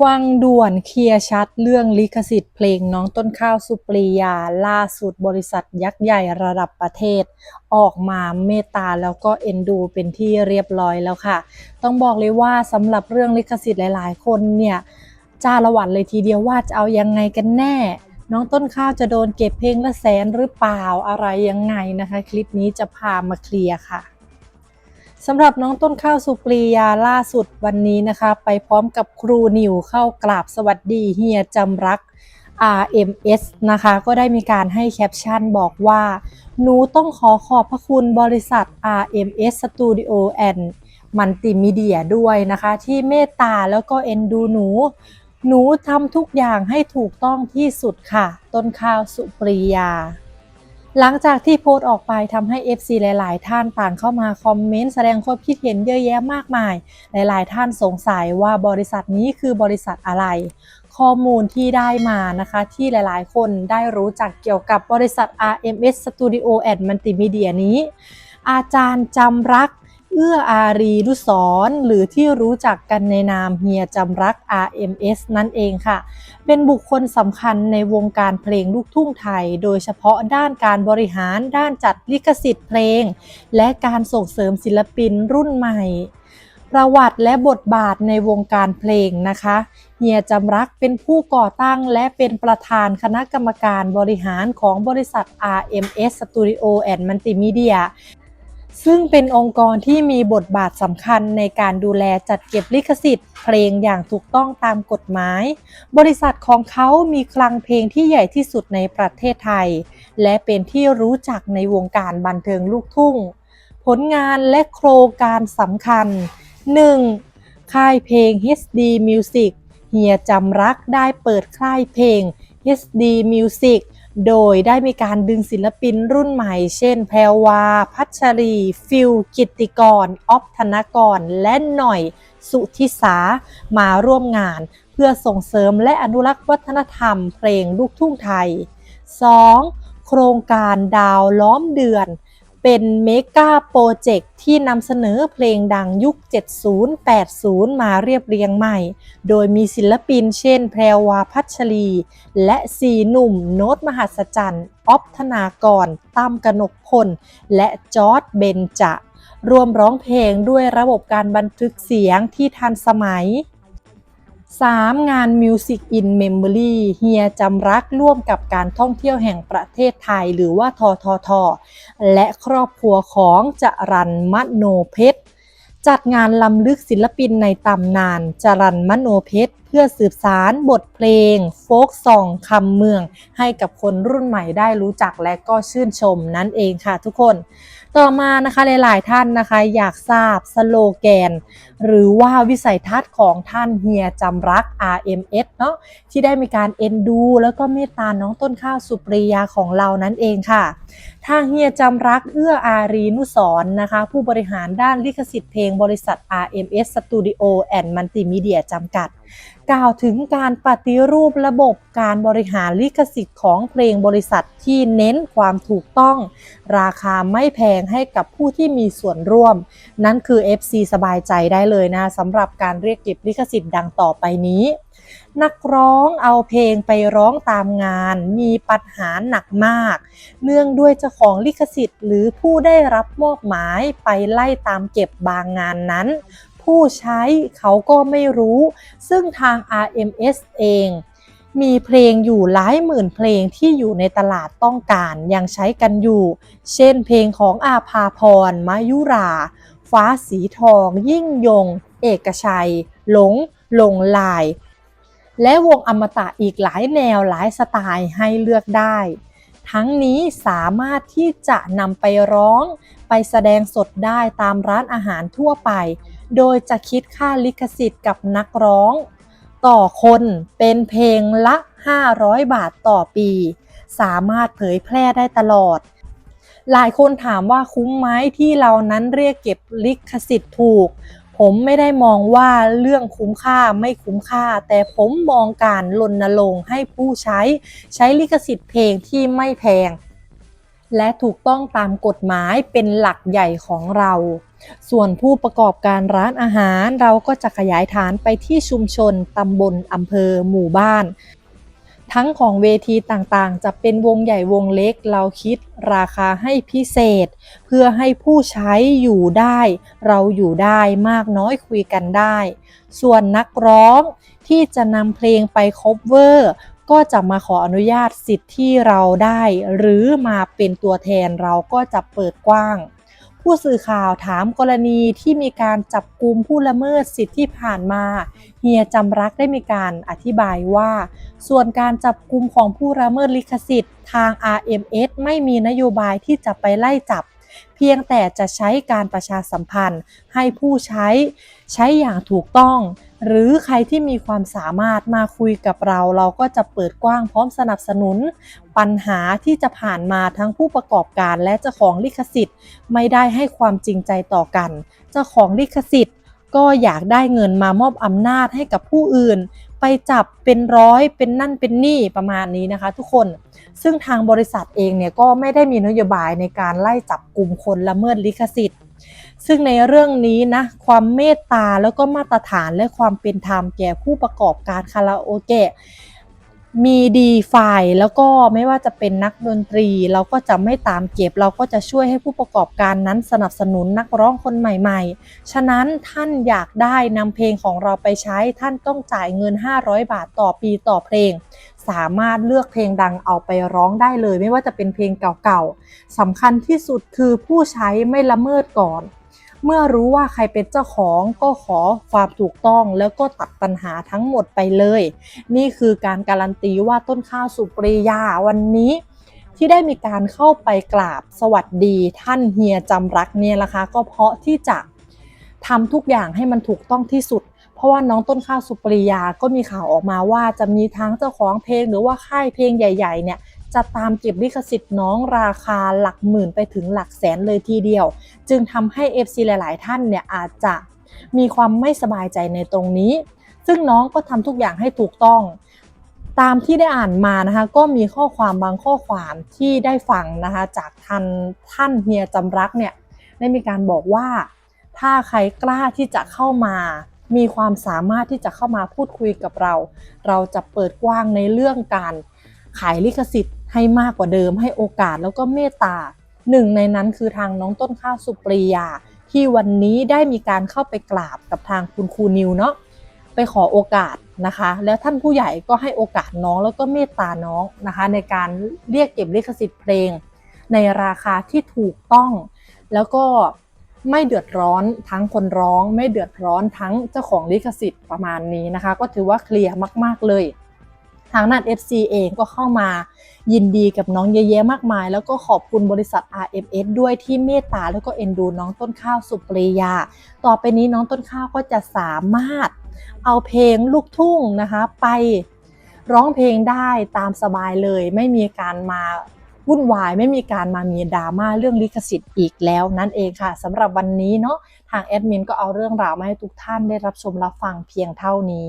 ฟังด่วนเคลียร์ชัดเรื่องลิขสิทธิ์เพลงน้องต้นข้าวสุปรียา ล่าสุดบริษัทยักษ์ใหญ่ระดับประเทศ ออกมาเมตตาแล้วก็เอ็นดูเป็นที่เรียบร้อยแล้วค่ะ ต้องบอกเลยว่าสำหรับเรื่องลิขสิทธิ์หลาย ๆ คนเนี่ยจ้าละหวันเลยทีเดียวว่าจะเอายังไงกันแน่ น้องต้นข้าวจะโดนเก็บเพลงละแสนหรือเปล่าอะไรยังไงนะคะ คลิปนี้จะพามาเคลียร์ค่ะ สำหรับน้องต้นข้าวสุปรียาล่าสุดวันนี้นะคะ ไปพร้อมกับครูนิวเข้ากราบสวัสดีเฮียจำรัก RMS นะคะ ก็ได้มีการให้แคปชั่นบอกว่า หนูต้องขอขอบพระคุณบริษัท RMS Studio and Multimedia ด้วยนะคะ ที่เมตตาแล้วก็เอ็นดูหนู หนูทำทุกอย่างให้ถูกต้องที่สุดค่ะ ต้นข้าวสุปรียา หลังจากที่โพสต์ออกไปทำให้ FC หลาย ๆ ท่านต่างเข้ามาคอมเมนต์แสดงความคิดเห็นเยอะแยะมากมาย หลาย ๆ ท่านสงสัยว่าบริษัทนี้คือบริษัทอะไร ข้อมูลที่ได้มานะคะที่หลาย ๆ คนได้รู้จักเกี่ยวกับบริษัท RMS Studio and Multimedia นี้ อาจารย์จำรัก เอื้ออารีนุสรหรือที่รู้จักกันในนามเฮียจำรัก RMS นั่นเองค่ะ เป็นบุคคลสำคัญในวงการเพลงลูกทุ่งไทย โดยเฉพาะด้านการบริหารด้านจัดลิขสิทธิ์เพลง และการส่งเสริมศิลปินรุ่นใหม่ ประวัติและบทบาทในวงการเพลงนะคะเฮียจำรักเป็นผู้ก่อตั้งและเป็นประธานคณะกรรมการบริหารของบริษัท RMS Studio and Multimedia ซึ่งเป็นองค์กรที่มีบทบาทสำคัญในการดูแลจัดเก็บลิขสิทธิ์ เพลงอย่างถูกต้องตามกฎหมาย บริษัทของเขามีคลังเพลงที่ใหญ่ที่สุดในประเทศไทย และเป็นที่รู้จักในวงการบันเทิงลูกทุ่ง ผลงานและโครงการสำคัญ 1. ค่ายเพลง HD Music เฮียจำรักได้เปิดค่ายเพลง HD Music โดยได้มีการดึงศิลปินรุ่นใหม่ เช่น แพรวา พัชรี ฟิลกิติกรออฟธนกร และหน่อยสุทิสา มาร่วมงาน เพื่อส่งเสริมและอนุรักษ์วัฒนธรรมเพลงลูกทุ่งไทย 2. โครงการดาวล้อมเดือน เป็นเมกาโปรเจกต์ที่นำเสนอเพลงดังยุค 70-80 มาเรียบเรียงใหม่ โดยมีศิลปินเช่น แพรวาพัชรี และสีหนุ่ม โน้ตมหัศจรรย์ออฟธนากร ตั้มกนกพล และจอร์ดเบนจะ รวมร้องเพลงด้วยระบบการบันทึกเสียงที่ทันสมัย 3. งาน Music in Memory เฮียจำรักร่วมกับการท่องเที่ยวแห่งประเทศไทยหรือว่าททท และครอบครัวของจรันมโนเพชร จัดงานลำลึกศิลปินในตำนานจรันมโนเพชรเพื่อสืบสารบทเพลง โฟกซองคำเมือง ให้กับคนรุ่นใหม่ได้รู้จักและก็ชื่นชมนั่นเองค่ะทุกคน ต่อมานะคะหลายๆท่านนะคะ อยากทราบสโลแกน หรือว่าวิสัยทัศน์ของท่านเฮียจำรัก RMS เนาะที่ได้มีการเอ็นดู แล้วก็เมตตาน้องต้นข้าวสุปรียาของเรานั่นเองค่ะทางเฮียจำรักเอื้ออารีนุสรณ์นะคะ ผู้บริหารด้านลิขสิทธิ์เพลงบริษัท RMS Studio and Multimedia จำกัด กล่าวถึงการปฏิรูประบบการบริหารลิขสิทธิ์ของเพลงบริษัทที่เน้นความถูกต้อง ราคาไม่แพงให้กับผู้ที่มีส่วนร่วม นั่นคือ FC สบายใจได้เลยนะสำหรับการเรียกเก็บลิขสิทธิ์ดังต่อไปนี้ นักร้องเอาเพลงไปร้องตามงาน มีปัญหาหนักมาก เนื่องด้วยเจ้าของลิขสิทธิ์ หรือผู้ได้รับมอบหมายไปไล่ตามเก็บบางงานนั้น ผู้ใช้เขาก็ไม่รู้ ซึ่งทาง RMS เอง มีเพลงอยู่หลายหมื่นเพลงที่อยู่ในตลาดต้องการยังใช้กันอยู่ เช่นเพลงของอาภาพร มายุรา ฟ้าสีทอง ยิ่งยง เอกชัย หลง หลงลาย และวงอมตะอีกหลายแนวหลายสไตล์ให้เลือกได้ทั้งนี้สามารถที่จะนำไปร้อง ไปแสดงสดได้ตามร้านอาหารทั่วไป โดยจะคิดค่าลิขสิทธิ์กับนักร้อง ต่อคนเป็นเพลงละ 500 บาทต่อปี สามารถเผยแพร่ได้ตลอด หลายคนถามว่าคุ้มไหมที่เรานั้นเรียกเก็บลิขสิทธิ์ถูก ผมไม่ได้มองว่าเรื่องคุ้มค่าไม่คุ้มค่า แต่ผมมองการรณรงค์ให้ผู้ใช้ ใช้ลิขสิทธิ์เพลงที่ไม่แพง และถูกต้องตามกฎหมายเป็นหลักใหญ่ของเรา ส่วนผู้ประกอบการร้านอาหารเราก็จะขยายฐานไปที่ชุมชน ตำบล อำเภอ หมู่บ้าน ทั้งของเวทีต่างๆ จะเป็นวงใหญ่วงเล็กเราคิดราคาให้พิเศษ เพื่อให้ผู้ใช้อยู่ได้ เราอยู่ได้มากน้อยคุยกันได้ ส่วนนักร้องที่จะนำเพลงไปคบเวอร์ ก็จะมาขออนุญาตสิทธิ์ที่เราได้ หรือมาเป็นตัวแทนเราก็จะเปิดกว้าง ผู้สื่อข่าวถามกรณีที่มีการจับกลุ่มผู้ละเมิดสิทธิที่ผ่านมา เฮียจำรักได้มีการอธิบายว่า ส่วนการจับกลุ่มของผู้ละเมิดลิขสิทธิ์ ทาง RMS ไม่มีนโยบายที่จะไปไล่จับเพียงแต่จะใช้การประชาสัมพันธ์ให้ผู้ใช้ ใช้อย่างถูกต้อง หรือใครที่มีความสามารถมาคุยกับเรา เราก็จะเปิดกว้างพร้อมสนับสนุน ปัญหาที่จะผ่านมาทั้งผู้ประกอบการและเจ้าของลิขสิทธิ์ ไม่ได้ให้ความจริงใจต่อกัน เจ้าของลิขสิทธิ์ ก็อยากได้เงินมามอบอำนาจให้กับผู้อื่น ไปจับเป็นร้อยเป็นนั่นเป็นนี่ประมาณนี้นะคะ ทุกคน ซึ่งทางบริษัทเองเนี่ยก็ไม่ได้มีนโยบายในการไล่จับกลุ่มคนละเมิดลิขสิทธิ์ ซึ่งในเรื่องนี้นะความเมตตาแล้วก็มาตรฐานและความเป็นธรรมแก่ผู้ประกอบการคาราโอเกะมีดีฝ่ายแล้วก็ไม่ว่าจะเป็นนักดนตรี เราก็จะไม่ตามเก็บ เราก็จะช่วยให้ผู้ประกอบการนั้นสนับสนุนนักร้องคนใหม่ๆ ฉะนั้นท่านอยากได้นำเพลงของเราไปใช้ท่านต้องจ่ายเงิน 500 บาทต่อปีต่อเพลง สามารถเลือกเพลงดังเอาไปร้องได้เลย ไม่ว่าจะเป็นเพลงเก่าๆสำคัญที่สุดคือผู้ใช้ไม่ละเมิดก่อน เมื่อรู้ว่าใครเป็นเจ้าของก็ขอความถูกต้องแล้วก็ตัดปัญหาทั้งหมดไปเลย นี่คือการการันตีว่าต้นข้าวสุปรียาวันนี้ที่ได้มีการเข้าไปกราบสวัสดีท่านเฮียจำรักเนี่ยละคะก็เพราะที่จะทำทุกอย่างให้มันถูกต้องที่สุด เพราะว่าน้องต้นข้าวสุปรียาก็มีข่าวออกมาว่าจะมีทั้งเจ้าของเพลงหรือว่าค่ายเพลงใหญ่ ๆ เนี่ย จะตามเก็บลิขสิทธิ์น้องราคาหลักหมื่นไปถึงหลักแสนเลยทีเดียว จึงทำให้ FC หลาย ๆ ท่านเนี่ยอาจจะมีความไม่สบายใจในตรงนี้ ซึ่งน้องก็ทำทุกอย่างให้ถูกต้อง ตามที่ได้อ่านมานะคะ ก็มีข้อความบางข้อความที่ได้ฟังนะคะ จากท่านท่านเฮียจำรักเนี่ยได้มีการบอกว่า ถ้าใครกล้าที่จะเข้ามามีความสามารถที่จะเข้ามาพูดคุยกับเรา เราจะเปิดกว้างในเรื่องการขายลิขสิทธิ์ ให้มากกว่าเดิมให้โอกาสแล้วก็เมตตาหนึ่งในนั้นคือทางน้องต้นข้าวสุปรียา ที่วันนี้ได้มีการเข้าไปกราบกับทางคุณครูนิวเนาะไปขอโอกาสนะคะ แล้วท่านผู้ใหญ่ก็ให้โอกาสน้องแล้วก็เมตตาน้องนะคะ ในการเรียกเก็บลิขสิทธิ์เพลง ในราคาที่ถูกต้อง แล้วก็ไม่เดือดร้อนทั้งคนร้อง ไม่เดือดร้อนทั้งเจ้าของลิขสิทธิ์ประมาณนี้นะคะ ก็ถือว่าเคลียร์มาก ๆเลย ทางนัด FC เองก็เข้ามายินดีกับน้องเยอะแยะมากมาย แล้วก็ขอบคุณบริษัท RMS ด้วยที่เมตตาแล้วก็เอ็นดูน้องต้นข้าวสุปรียา ต่อไปนี้น้องต้นข้าวก็จะสามารถเอาเพลงลูกทุ่งนะคะไปร้องเพลงได้ตามสบายเลย ไม่มีการมาวุ่นวายไม่มีการมามีดราม่าเรื่องลิขสิทธิ์อีกแล้วนั่นเองค่ะสำหรับวันนี้เนาะทางแอดมินก็เอาเรื่องราวมาให้ทุกท่านได้รับชมรับฟังเพียงเท่านี้